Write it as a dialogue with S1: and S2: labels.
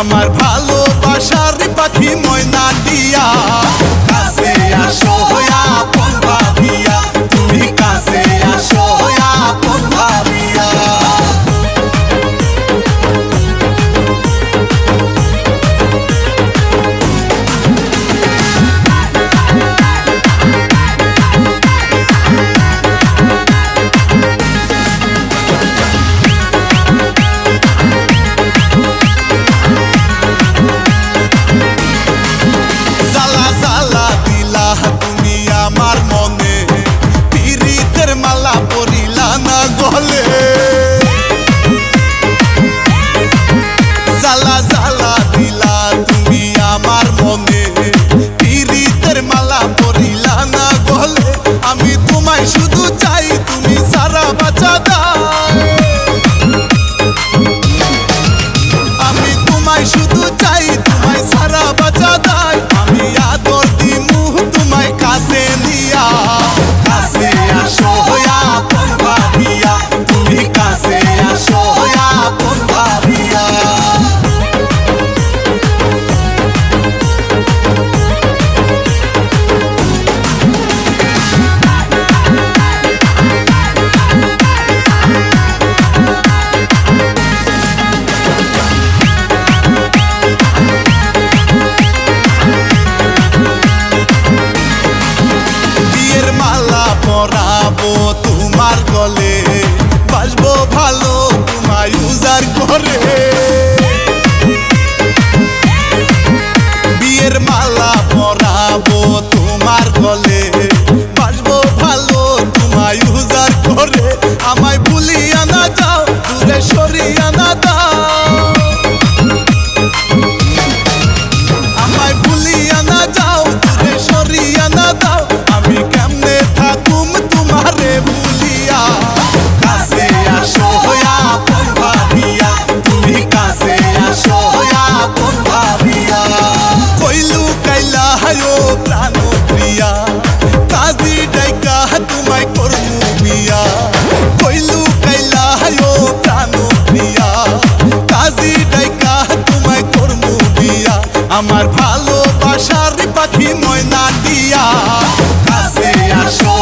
S1: আমার ভালোবাসার পাখি ময়না দিয়ে about ভালো তোমায় উজার করে। হায়ো প্রাণ প্রিয়া, কাজী ডাইকা তোমায় করব বিয়া কইলু কাইলা হায়ো প্রাণ প্রিয়া, কাজী ডাইকা তোমায় করব বিয়া আমার ভালোবাসার পাখি ময়না দিয়া, কাছে আসো